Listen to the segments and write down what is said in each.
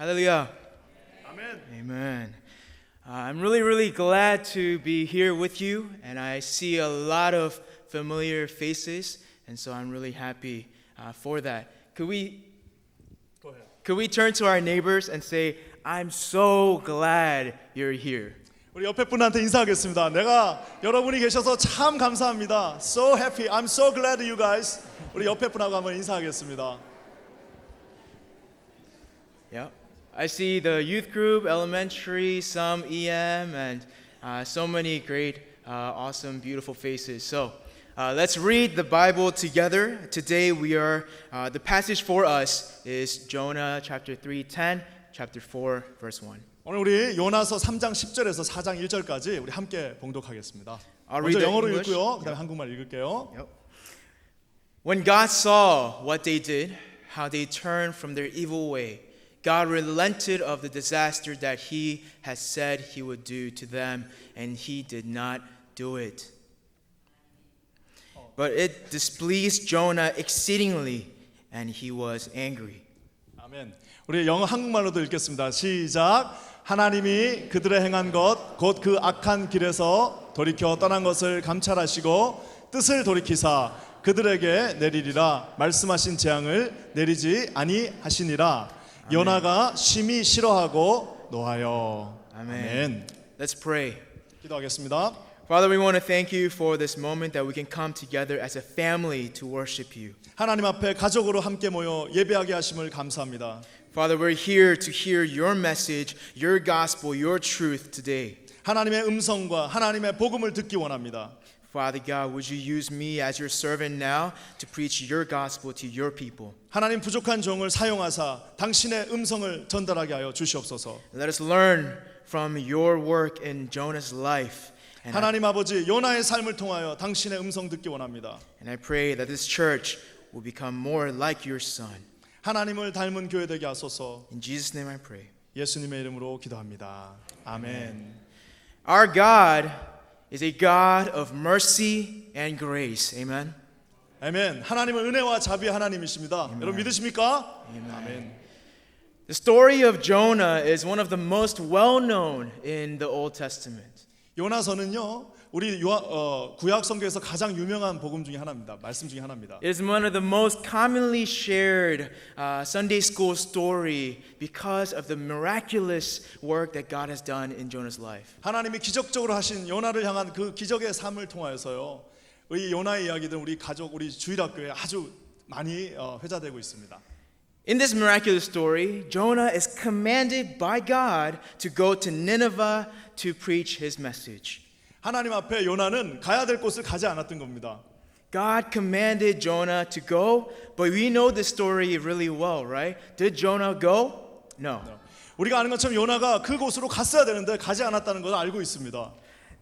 Hallelujah. 아멘. Amen. Uh, I'm really, really glad to be here with you, and I see a lot of familiar faces, and so I'm really happy uh, for that. Could we, Go ahead. could we turn to our neighbors and say, I'm so glad you're here? 우리 옆에 분한테 인사하겠습니다. 내가 여러분이 계셔서 참 감사합니다. So happy. I'm so glad you guys. 우리 옆에 분하고 한번 인사하겠습니다. Yeah. I see the youth group, elementary, some EM, and uh, so many great, uh, awesome, beautiful faces. So uh, let's read the Bible together. Today we are, uh, the passage for us is Jonah chapter 3, 10, chapter 4, verse 1. 오늘 우리 요나서 3장 10절에서 4장 1절까지 우리 함께 봉독하겠습니다. I'll read 먼저 the 영어로 English. 읽고요. 그다음에 한국말 읽을게요. Yep. When God saw what they did, how they turned from their evil way, God relented of the disaster that He had said He would do to them, and He did not do it. But it displeased Jonah exceedingly, and he was angry. 아멘. 우리 영어 한국말로도 읽겠습니다. 시작. 하나님이 그들의 행한 것, 곧 그 악한 길에서 돌이켜 떠난 것을 감찰하시고 뜻을 돌이키사 그들에게 내리리라 말씀하신 재앙을 내리지 아니하시니라. 요나가 심히 싫어하고 노하여. 아멘. Let's pray. 기도하겠습니다. Father, we want to thank you for this moment that we can come together as a family to worship you. 하나님 앞에 가족으로 함께 모여 예배하게 하심을 감사합니다. Father, we're here to hear your message, your gospel, your truth today. 하나님의 음성과 하나님의 복음을 듣기 원합니다. Father God, would you use me as your servant now to preach your gospel to your people? 하나님 부족한 종을 사용하사 당신의 음성을 전달하게 하여 주시옵소서. Let us learn from your work in Jonah's life. And I, 하나님 아버지 요나의 삶을 통하여 당신의 음성 듣기 원합니다. and I pray that this church will become more like your son. 하나님을 닮은 교회 되게 하소서. In Jesus' name I pray. 예수님의 이름으로 기도합니다. 아멘. Our God is a God of mercy and grace. Amen. 아멘. 하나님은 은혜와 자비의 하나님이십니다. 여러분 믿으십니까? 아멘. The story of Jonah is one of the most well known in the Old Testament. 요나서는요. 우리 요하, 어, 구약 성경에서 가장 유명한 복음 중에 하나입니다. 말씀 중에 하나입니다. It is one of the most commonly shared uh, Sunday school story because of the miraculous work that God has done in Jonah's life. 하나님이 기적적으로 하신 요나를 향한 그 기적의 삶을 통하여서요. 이 요나의 이야기들은 우리 가족, 우리 주일학교에 아주 많이 어, 회자되고 있습니다. In this miraculous story, Jonah is commanded by God to go to Nineveh to preach his message. 하나님 앞에 요나는 가야 될 곳을 가지 않았던 겁니다. God commanded Jonah to go, but we know the story really well, right? Did Jonah go? No. 우리가 아는 것처럼 요나가 그곳으로 갔어야 되는데 가지 않았다는 걸 알고 있습니다.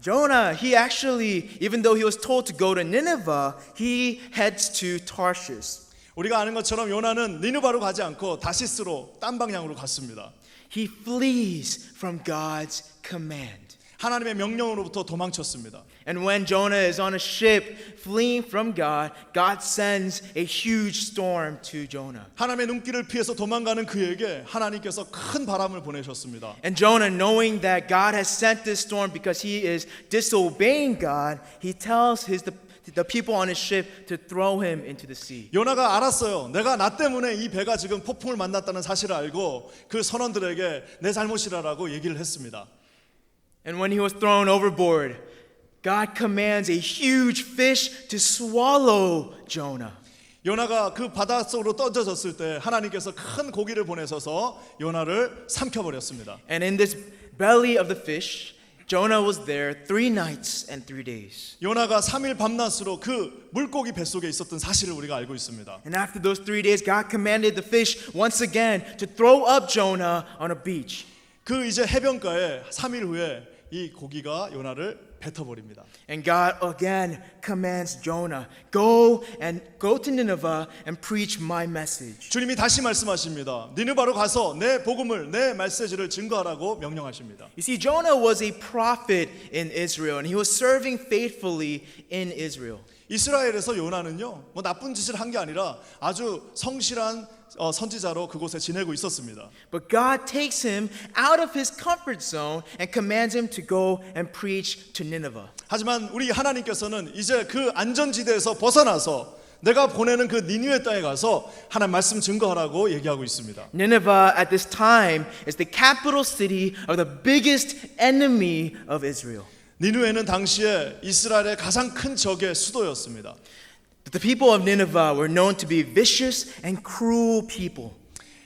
Jonah, he actually, even though he was told to go to Nineveh, he heads to Tarshish. 우리가 아는 것처럼 요나는 니누바로 가지 않고 다시스로 딴 방향으로 갔습니다. He flees from God's command. 하나님의 명령으로부터 도망쳤습니다. And when Jonah is on a ship fleeing from God, God sends a huge storm to Jonah. 하나님의 눈길을 피해서 도망가는 그에게 하나님께서 큰 바람을 보내셨습니다. And Jonah, knowing that God has sent this storm because he is disobeying God, he tells his the, people on his ship to throw him into the sea. 요나가 알았어요. 내가 나 때문에 이 배가 지금 폭풍을 만났다는 사실을 알고 그 선원들에게 내 잘못이라라고 얘기를 했습니다. And when he was thrown overboard, God commands a huge fish to swallow Jonah. 요나가 그 바닷속으로 던져졌을 때 하나님께서 큰 고기를 보내셔서 요나를 삼켜버렸습니다. And in this belly of the fish, Jonah was there three nights and three days. 요나가 3일 밤낮으로 그 물고기 뱃속에 있었던 사실을 우리가 알고 있습니다. And after those three days, God commanded the fish once again to throw up Jonah on a beach. 그 이제 해변가에 3일 후에 이 고기가 요나를 뱉어버립니다. And God again commands Jonah, go and go to Nineveh and preach my message. 주님이 다시 말씀하십니다. 니느바로 가서 내 복음을 내 메시지를 증거하라고 명령하십니다. You see, Jonah was a prophet in Israel, and he was serving faithfully in Israel. 이스라엘에서 요나는요, 뭐 나쁜 짓을 한 게 아니라 아주 성실한 어, 선지자로 그곳에 지내고 있었습니다. But God takes him out of his comfort zone and commands him to go and preach to Nineveh. 하지만 우리 하나님께서는 이제 그 안전지대에서 벗어나서 내가 보내는 그 니누의 땅에 가서 하나님 말씀 증거하라고 얘기하고 있습니다. Nineveh at this time is the capital city of the biggest enemy of Israel. 니누에는 당시에 이스라엘의 가장 큰 적의 수도였습니다. But the people of Nineveh were known to be vicious and cruel people.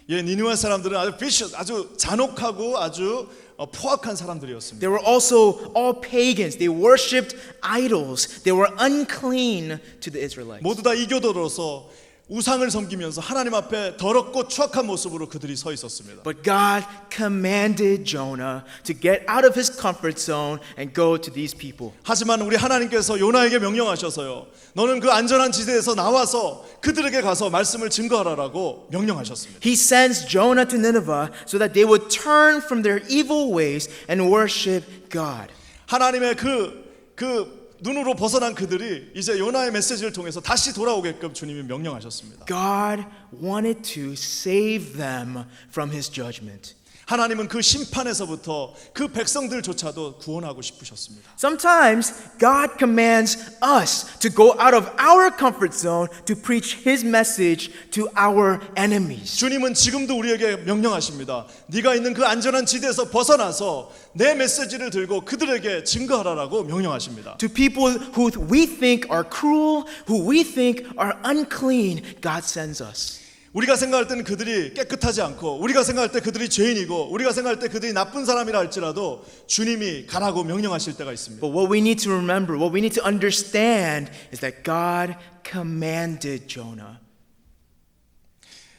예, 니누의 사람들은 아주 vicious, 아주 잔혹하고 아주 어, 포악한 사람들이었습니다. They were also all pagans. They worshipped idols. They were unclean to the Israelites. 모두 다 이교도로서 우상을 섬기면서 하나님 앞에 더럽고 추악한 모습으로 그들이 서 있었습니다. But God commanded Jonah to get out of his comfort zone and go to these people. 하지만 우리 하나님께서 요나에게 명령하셔서요. 너는 그 안전한 지대에서 나와서 그들에게 가서 말씀을 증거하라라고 명령하셨습니다. He sends Jonah to Nineveh so that they would turn from their evil ways and worship God. 하나님의 그, 그 눈으로 벗어난 그들이 이제 요나의 메시지를 통해서 다시 돌아오게끔 주님이 명령하셨습니다. God wanted to save them from his judgment. 하나님은 그 심판에서부터 그 백성들조차도 구원하고 싶으셨습니다. Sometimes God commands us to go out of our comfort zone to preach his message to our enemies. 주님은 지금도 우리에게 명령하십니다. 네가 있는 그 안전한 지대에서 벗어나서 내 메시지를 들고 그들에게 증거하라라고 명령하십니다. To people who we think are cruel, who we think are unclean, God sends us. 우리가 생각할 때는 그들이 깨끗하지 않고 우리가 생각할 때 그들이 죄인이고 우리가 생각할 때 그들이 나쁜 사람이라 할지라도 주님이 가라고 명령하실 때가 있습니다. But what we need to remember, what we need to understand is that God commanded Jonah.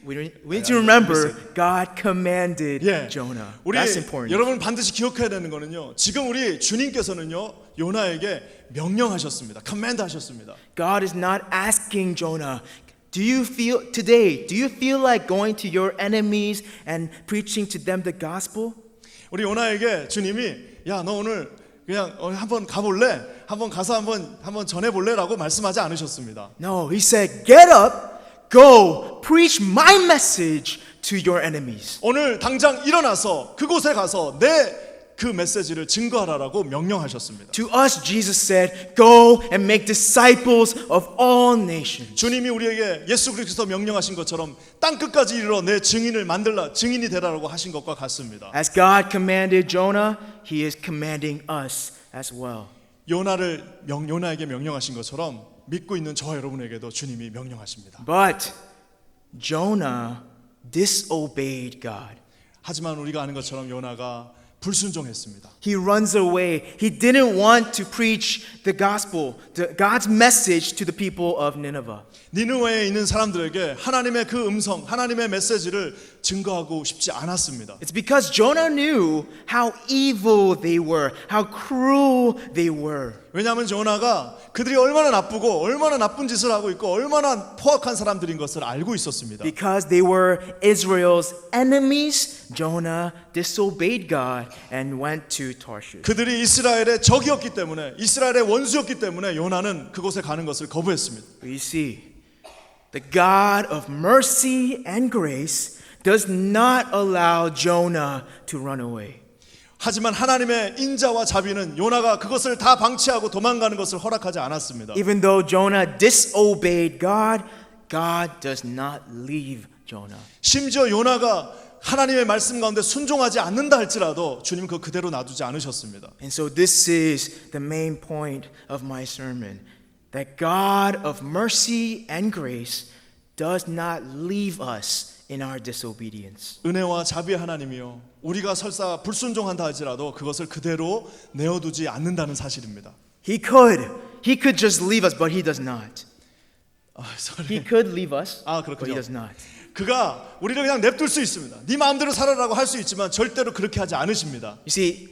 We need, to remember God commanded 예. Jonah. 우리 That's important. 여러분 반드시 기억해야 되는 거는요. 지금 우리 주님께서는요. 요나에게 명령하셨습니다. 커맨드 하셨습니다. God is not asking Jonah, do you feel today, do you feel like going to your enemies and preaching to them the gospel? 우리 요나에게 주님이 야 너 오늘 그냥 어, 한번 가볼래? 한번 가서 한번 한번 전해볼래라고 말씀하지 않으셨습니다. No, he said, get up, go, preach my message to your enemies. 오늘 당장 일어나서 그곳에 가서 내 그 메시지를 증거하라라고 명령하셨습니다. To us, Jesus said, go and make disciples of all nations. 주님이 우리에게 예수 그리스도 명령하신 것처럼 땅 끝까지 이르러 내 증인을 만들라 증인이 되라라고 하신 것과 같습니다. As God commanded Jonah, he is commanding us as well. 요나를 명, 요나에게 명령하신 것처럼 믿고 있는 저와 여러분에게도 주님이 명령하십니다. But Jonah disobeyed God. 하지만 우리가 아는 것처럼 요나가 불순종했습니다. He runs away. He didn't want to preach the gospel, the, God's message to the people of Nineveh. 니느웨에 있는 사람들에게 하나님의 그 음성, 하나님의 메시지를 증거하고 싶지 않았습니다. It's because Jonah knew how evil they were, how cruel they were. 왜냐하면 요나가 그들이 얼마나 나쁘고 얼마나 나쁜 짓을 하고 있고 얼마나 포악한 사람들인 것을 알고 있었습니다. Because they were Israel's enemies, Jonah disobeyed God and went to Tarshish. 그들이 이스라엘의 적이었기 때문에 이스라엘의 원수였기 때문에 요나는 그곳에 가는 것을 거부했습니다. You see, the God of mercy and grace does not allow Jonah to run away. 하지만 하나님의 인자와 자비는 요나가 그것을 다 방치하고 도망가는 것을 허락하지 않았습니다. Even though Jonah disobeyed God, God does not leave Jonah. 심지어 요나가 하나님의 말씀 가운데 순종하지 않는다 할지라도 주님 그 그대로 놔두지 않으셨습니다. And so, this is the main point of my sermon that God of mercy and grace does not leave us in our disobedience. 은혜와 자비의 하나님이요 우리가 설사 불순종한다 할지라도 그것을 그대로 내어두지 않는다는 사실입니다. He could. He could just leave us, but He does not. 아, sorry. He could leave us, 아, but 그렇군요. He does not. 그가 우리를 그냥 냅둘 수 있습니다. 네 마음대로 살아라고 할 수 있지만 절대로 그렇게 하지 않으십니다. You see,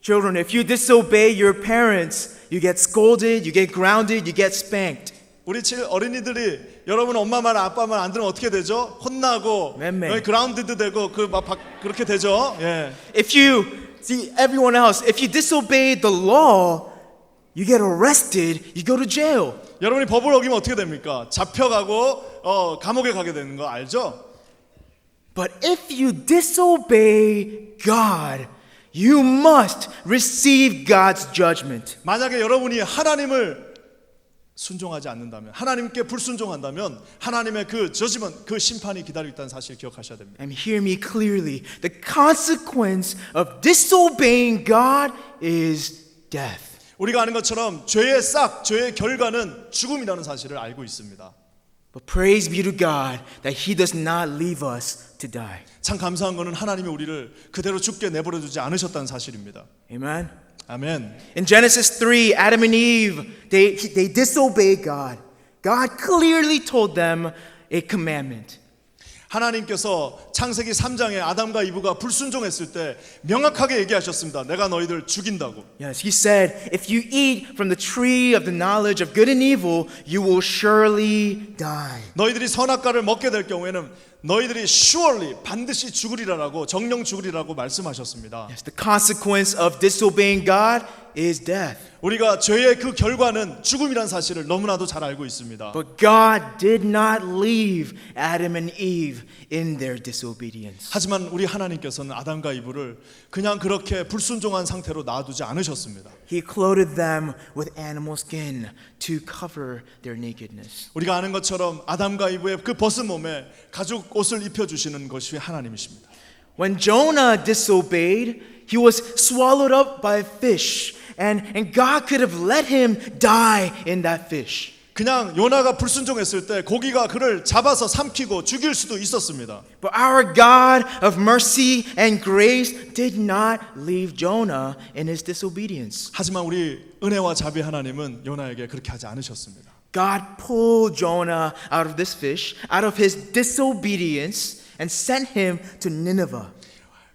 children, if you disobey your parents, you get scolded, you get grounded, you get spanked. 우리 칠 어린이들이 여러분 엄마 말 아빠 말 안 들으면 어떻게 되죠? 혼나고 맴매. 어, 그라운드도 되고 그막 그렇게 되죠. 예. If you see everyone else, if you disobey the law, you get arrested, you go to jail. 여러분이 법을 어기면 어떻게 됩니까? 잡혀가고 어, 감옥에 가게 되는 거 알죠? But if you disobey God, you must receive God's judgment. 만약에 여러분이 하나님을 순종하지 않는다면 하나님께 불순종한다면 하나님의 그 저지면 그 심판이 기다리고 있다는 사실 기억하셔야 됩니다. And hear me clearly the consequence of disobeying God is death. 우리가 아는 것처럼 죄의 싹, 죄의 결과는 죽음이라는 사실을 알고 있습니다. But praise be to God that He does not leave us to die. 참 감사한 것은 하나님이 우리를 그대로 죽게 내버려 두지 않으셨다는 사실입니다. Amen. 아멘. In Genesis 3, Adam and Eve, they, they disobeyed God. God clearly told them a commandment. 하나님께서 창세기 3장에 아담과 이브가 불순종했을 때 명확하게 얘기하셨습니다. 내가 너희들 죽인다고. Yes, he said, if you eat from the tree of the knowledge of good and evil, you will surely die. 너희들이 선악과를 먹게 될 경우에는 너희들이 surely 반드시 죽으리라라고 정령 죽으리라고 말씀하셨습니다. Yes, the consequence of disobeying God is death. 우리가 죄의 그 결과는 죽음이란 사실을 너무나도 잘 알고 있습니다. But God did not leave Adam and Eve in their disobedience. 하지만 우리 하나님께서는 아담과 이브를 그냥 그렇게 불순종한 상태로 놔두지 않으셨습니다. He clothed them with animal skin to cover their nakedness. 우리가 아는 것처럼 아담과 이브의 그 벗은 몸에 가죽 옷을 입혀 주시는 것이 하나님이십니다. When Jonah disobeyed, he was swallowed up by a fish, and, and God could have let him die in that fish. 그냥 요나가 불순종했을 때 고기가 그를 잡아서 삼키고 죽일 수도 있었습니다. But our God of mercy and grace did not leave Jonah in his disobedience. 하지만 우리 은혜와 자비 하나님은 요나에게 그렇게 하지 않으셨습니다. God pulled Jonah out of this fish, out of his disobedience, and sent him to Nineveh.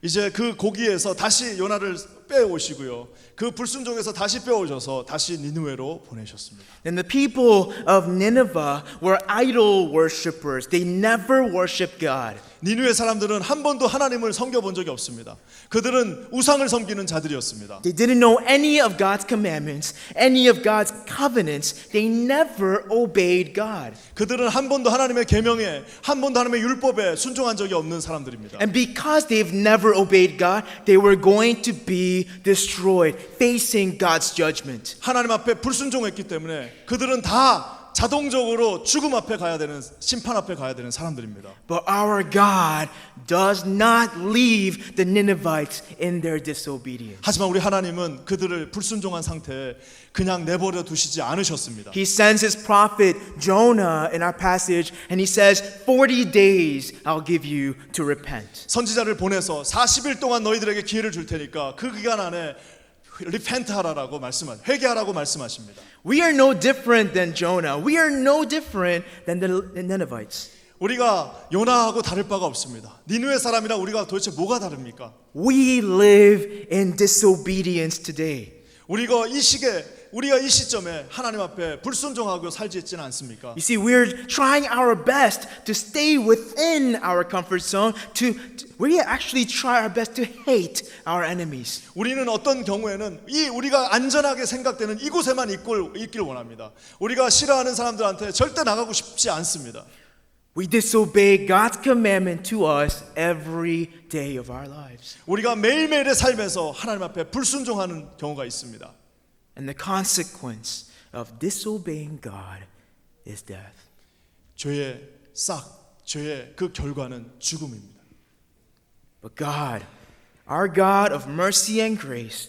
이제 그 고기에서 다시 요나를 빼오시고요. 그 불순종에서 다시 빼오셔서 다시 니누웨로 보내셨습니다. And the people of Nineveh were idol worshippers. They never worshiped God. 니누의 사람들은 한 번도 하나님을 섬겨 본 적이 없습니다. 그들은 우상을 섬기는 자들이었습니다. They didn't know any of God's commandments, any of God's covenants. They never obeyed God. 그들은 한 번도 하나님의 계명에 한 번도 하나님의 율법에 순종한 적이 없는 사람들입니다. And because they've never obeyed God, they were going to be destroyed, facing God's judgment. 하나님 앞에 불순종했기 때문에 그들은 다 자동적으로 죽음 앞에 가야 되는 심판 앞에 가야 되는 사람들입니다. But our God does not leave the Ninevites in their disobedience. 하지만 우리 하나님은 그들을 불순종한 상태에 그냥 내버려 두시지 않으셨습니다. He sends his prophet Jonah in our passage, and he says, 40 days I'll give you to repent. 선지자를 보내서 40일 동안 너희들에게 기회를 줄 테니까 그 기간 안에 리펜트 하라라고 말씀하 회개하라고 말씀하십니다. We are no different than Jonah. We are no different than the Ninevites. 우리가 요나하고 다를 바가 없습니다. 니누의 사람이랑 우리가 도대체 뭐가 다릅니까? We live in disobedience today. 우리가 이 시기에 우리가 이 시점에 하나님 앞에 불순종하고 살지 있지는 않습니까? You see, we're trying our best to stay within our comfort zone. To, to- we actually try our best to hate our enemies. 우리는 어떤 경우에는 이 우리가 안전하게 생각되는 이곳에만 있길, 있길 원합니다. 우리가 싫어하는 사람들한테 절대 나가고 싶지 않습니다. We disobey God's commandment to us every day of our lives. 우리가 매일매일의 삶에서 하나님 앞에 불순종하는 경우가 있습니다. And the consequence of disobeying God is death. 죄의 싹, 죄의 그 결과는 죽음입니다. But God, our God of mercy and grace,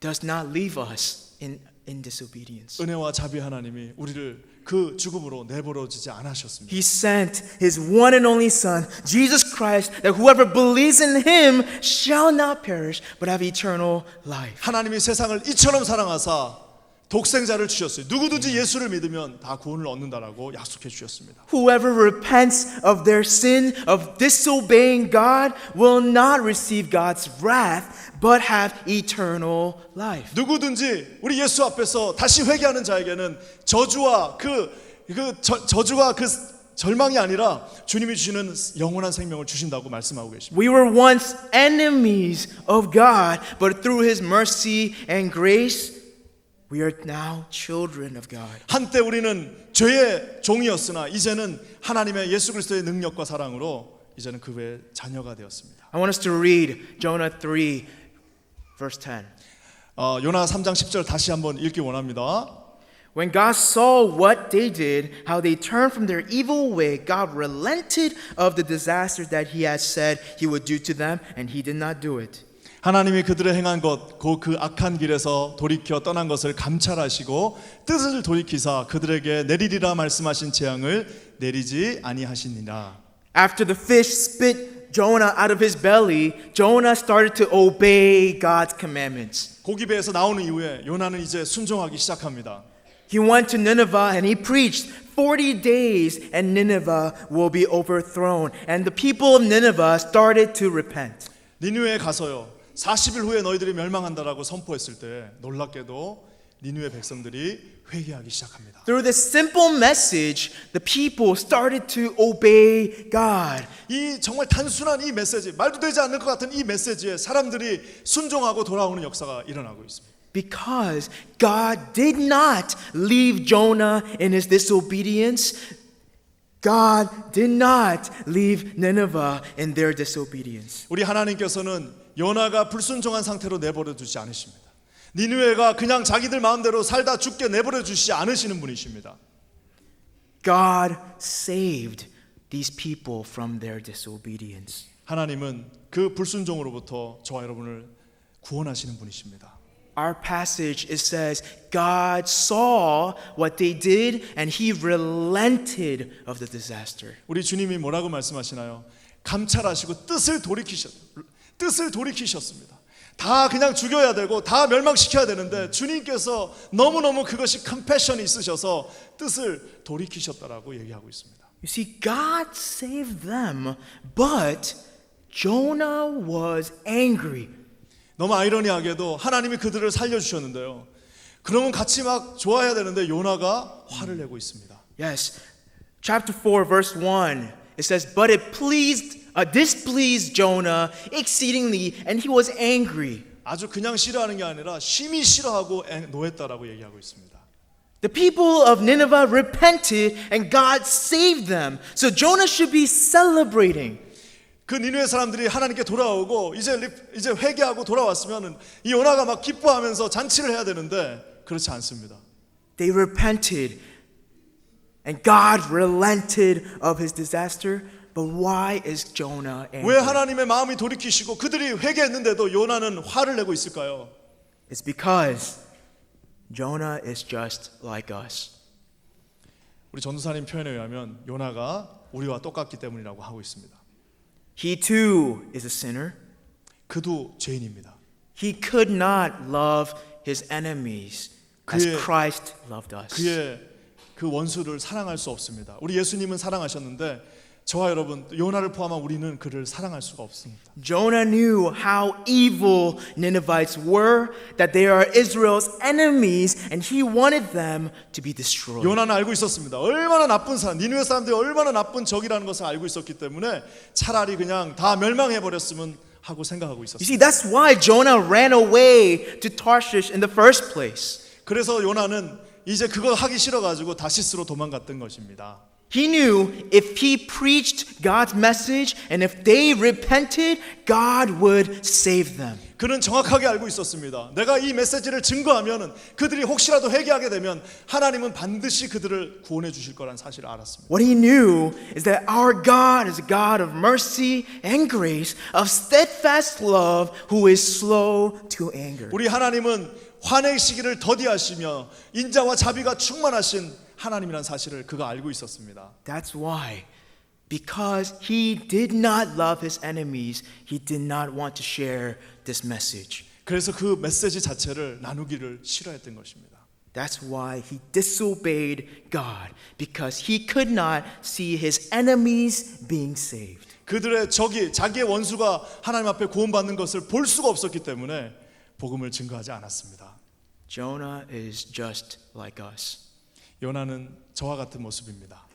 does not leave us in, in disobedience. 은혜와 자비 하나님이 우리를 그 죽음으로 내버려지지 않으셨습니다. He sent his one and only Son, Jesus Christ, that whoever believes in him shall not perish, but have eternal life. 하나님이 세상을 이처럼 사랑하사 독생자를 주셨어요. 누구든지 예수를 믿으면 다 구원을 얻는다라고 약속해 주셨습니다. Whoever repents of their sin of disobeying God will not receive God's wrath, but have eternal life. 누구든지 우리 예수 앞에서 다시 회개하는 자에게는 저주와 그, 그 저, 저주와 그 절망이 아니라 주님이 주시는 영원한 생명을 주신다고 말씀하고 계십니다. We were once enemies of God, but through his mercy and grace, We are now children of God. 한때 우리는 죄의 종이었으나 이제는 하나님의 예수 그리스도의 능력과 사랑으로 이제는 그의 자녀가 되었습니다. I want us to read Jonah 3, verse 10. 어, 요나 3장 10절 다시 한번 읽기 원합니다. When God saw what they did, how they turned from their evil way, God relented of the disaster that He had said He would do to them, and He did not do it. 하나님이 그들의 행한 것, 그, 그 악한 길에서 돌이켜 떠난 것을 감찰하시고 뜻을 돌이키사 그들에게 내리리라 말씀하신 재앙을 내리지 아니하시니라. After the fish spit Jonah out of his belly, Jonah started to obey God's commandments. 고기 배에서 나오는 이후에 요나는 이제 순종하기 시작합니다. He went to Nineveh and he preached 40 days and Nineveh will be overthrown. And the people of Nineveh started to repent. 니누에 가서요. 40일 후에 너희들이 멸망한다라고 선포했을 때 놀랍게도 니누의 백성들이 회개하기 시작합니다. Through this simple message, the people started to obey God. 이 정말 단순한 이 메시지, 말도 되지 않을 것 같은 이 메시지에 사람들이 순종하고 돌아오는 역사가 일어나고 있습니다. Because God did not leave Jonah in his disobedience. God did not leave Nineveh in their disobedience. 우리 하나님께서는 요나가 불순종한 상태로 내버려 두지 않으십니다. 니누에가 그냥 자기들 마음대로 살다 죽게 내버려 주시지 않으시는 분이십니다. God saved these people from their disobedience. 하나님은 그 불순종으로부터 저와 여러분을 구원하시는 분이십니다. Our passage it says God saw what they did and he relented of the disaster. 우리 주님이 뭐라고 말씀하시나요? 감찰하시고 뜻을 돌이키셨 뜻을 돌이키셨습니다. 다 그냥 죽여야 되고 다 멸망시켜야 되는데 주님께서 너무너무 그것이 컴패션이 있으셔서 뜻을 돌이키셨다라고 얘기하고 있습니다. You see God saved them, but Jonah was angry. 너무 아이러니하게도 하나님이 그들을 살려 주셨는데요. 그러면 같이 막 좋아해야 되는데 요나가 화를 내고 있습니다. Yes. Chapter 4 verse 1 it says but it pleased uh, displeased Jonah exceedingly and he was angry. 아주 그냥 싫어하는 게 아니라 심히 싫어하고 애- 노했다라고 얘기하고 있습니다. The people of Nineveh repented and God saved them. So Jonah should be celebrating. 그 니누의 사람들이 하나님께 돌아오고 이제 리- 이제 회개하고 돌아왔으면은 이 요나가 막 기뻐하면서 잔치를 해야 되는데 그렇지 않습니다. They repented and God relented of his disaster. But why is Jonah angry? 왜 하나님의 마음이 돌이키시고 그들이 회개했는데도 요나는 화를 내고 있을까요? It's because Jonah is just like us. 우리 전도사님 표현에 의하면 요나가 우리와 똑같기 때문이라고 하고 있습니다. He too is a sinner. 그도 죄인입니다. He could not love his enemies as 그의- Christ loved us. 그의 그 원수를 사랑할 수 없습니다. 우리 예수님은 사랑하셨는데 저와 여러분 요나를 포함한 우리는 그를 사랑할 수가 없습니다. Jonah knew how evil Ninevites were, that they are Israel's enemies, and he wanted them to be destroyed. 요나는 알고 있었습니다. 얼마나 나쁜 사람, 니누의 사람들이 얼마나 나쁜 적이라는 것을 알고 있었기 때문에 차라리 그냥 다 멸망해 버렸으면 하고 생각하고 You 있었습니다. see, that's why Jonah ran away to Tarshish in the first place. 그래서 요나는 이제 그거 하기 싫어 가지고 다시스로 도망갔던 것입니다. He knew if he preached God's message and if they repented, God would save them. 그는 정확하게 알고 있었습니다. 내가 이 메시지를 증거하면은 그들이 혹시라도 회개하게 되면 하나님은 반드시 그들을 구원해 주실 거란 사실을 알았습니다. What he knew is that our God is a God of mercy and grace, of steadfast love, who is slow to anger. 우리 하나님은 화내시기를 더디하시며 인자와 자비가 충만하신 하나님이란 사실을 그가 알고 있었습니다. That's why, because he did not love his enemies, he did not want to share this message. 그래서 그 메시지 자체를 나누기를 싫어했던 것입니다. That's why he disobeyed God, because he could not see his enemies being saved. 그들의 적이 자기의 원수가 하나님 앞에 구원받는 것을 볼 수가 없었기 때문에 복음을 증거하지 않았습니다. Jonah is just like us. 요나는 저와 같은 모습입니다.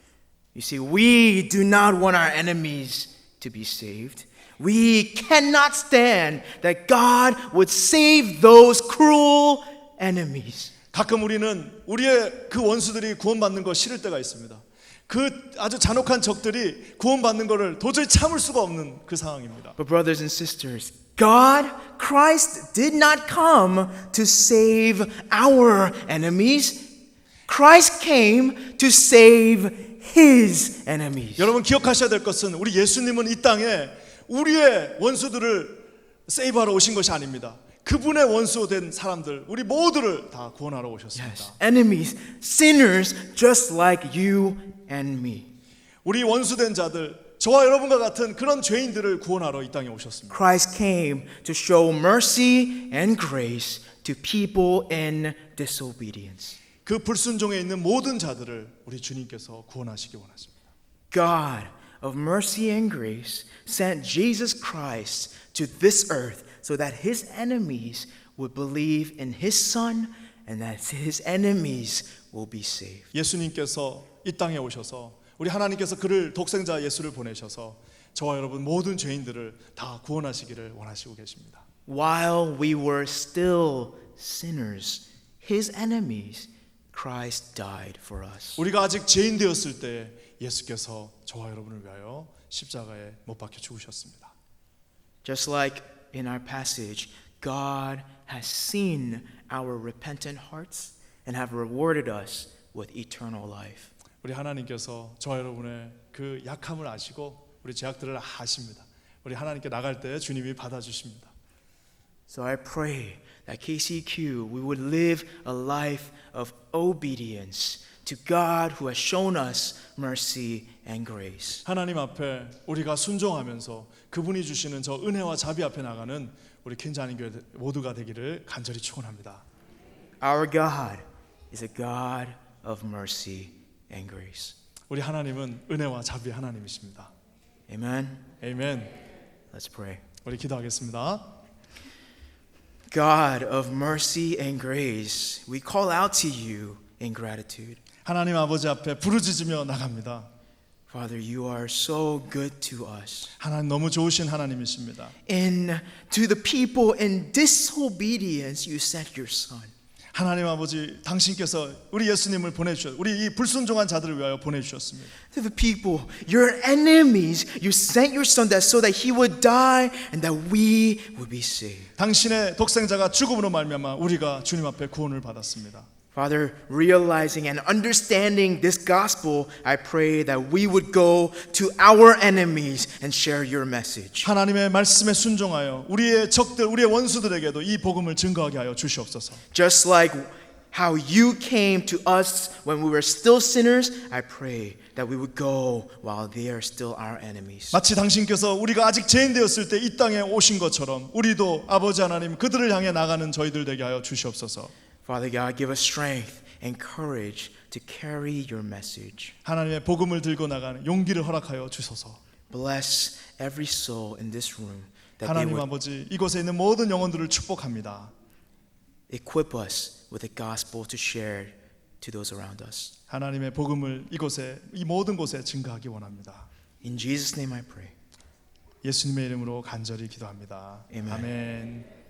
You see, we do not want our enemies to be saved. We cannot stand that God would save those cruel enemies. 가끔 우리는 우리의 그 원수들이 구원받는 거 싫을 때가 있습니다. 그 아주 잔혹한 적들이 구원받는 것을 도저히 참을 수가 없는 그 상황입니다. But, brothers and sisters, God, Christ did not come to save our enemies. Christ came to save his enemies. 여러분 기억하셔야 될 것은 우리 예수님은 이 땅에 우리의 원수들을 세이브하러 오신 것이 아닙니다. 그분의 원수 된 사람들, 우리 모두를 다 구원하러 오셨습니다. Yes, enemies, sinners just like you and me. 우리 원수된 자들, 저와 여러분과 같은 그런 죄인들을 구원하러 이 땅에 오셨습니다. Christ came to show mercy and grace to people in disobedience. 그 불순종에 있는 모든 자들을 우리 주님께서 구원하시기 원하십니다. God of mercy and grace sent Jesus Christ to this earth so that his enemies would believe in his son and that his enemies will be saved. 예수님께서 이 땅에 오셔서 우리 하나님께서 그를 독생자 예수를 보내셔서 저와 여러분 모든 죄인들을 다 구원하시기를 원하시고 계십니다. While we were still sinners, his enemies, Christ died for us. 우리가 아직 죄인 되었을 때 예수께서 저와 여러분을 위하여 십자가에 못 박혀 죽으셨습니다. Just like in our passage, God has seen our repentant hearts and have rewarded us with eternal life. 우리 하나님께서 저와 여러분의 그 약함을 아시고 우리 죄악들을 아십니다. 우리 하나님께 나갈 때 주님이 받아 주십니다. So I pray that KCQ we would live a life of obedience to God who has shown us mercy and grace. 하나님 앞에 우리가 순종하면서 그분이 주시는 저 은혜와 자비 앞에 나가는 우리 킨자님 교회 모두가 되기를 간절히 축원합니다. Our God is a God of mercy and grace. 우리 하나님은 은혜와 자비 하나님이십니다. Amen. 아멘. Let's pray. 우리 기도하겠습니다. God of mercy and grace, we call out to you in gratitude. 하나님 아버지 앞에 부르짖으며 나갑니다. Father, you are so good to us. 하나님 너무 좋으신 하나님이십니다. And to the people in disobedience, you sent your son. 하나님 아버지 당신께서 우리 예수님을 보내주셨 우리 이 불순종한 자들을 위하여 보내주셨습니다. To the people, your enemies, you sent your son that so that he would die and that we would be saved. 당신의 독생자가 죽음으로 말미암아 우리가 주님 앞에 구원을 받았습니다. Father, realizing and understanding this gospel, I pray that we would go to our enemies and share your message. 하나님의 말씀에 순종하여 우리의 적들, 우리의 원수들에게도 이 복음을 증거하게 하여 주시옵소서. Just like how you came to us when we were still sinners, I pray that we would go while they are still our enemies. 마치 당신께서 우리가 아직 죄인 되었을 때 이 땅에 오신 것처럼 우리도 아버지 하나님 그들을 향해 나가는 저희들 되게 하여 주시옵소서. Father God, give us strength and courage to carry your message. 하나님의 복음을 들고 나가는 용기를 허락하여 주소서. Bless every soul in this room that they 하나님 would 아버지 이곳에 있는 모든 영혼들을 축복합니다. equip us with the gospel to share to those around us. 하나님의 복음을 이곳에 이 모든 곳에 증거하기 원합니다. In Jesus' name I pray. 예수님의 이름으로 간절히 기도합니다. 아멘. 아멘.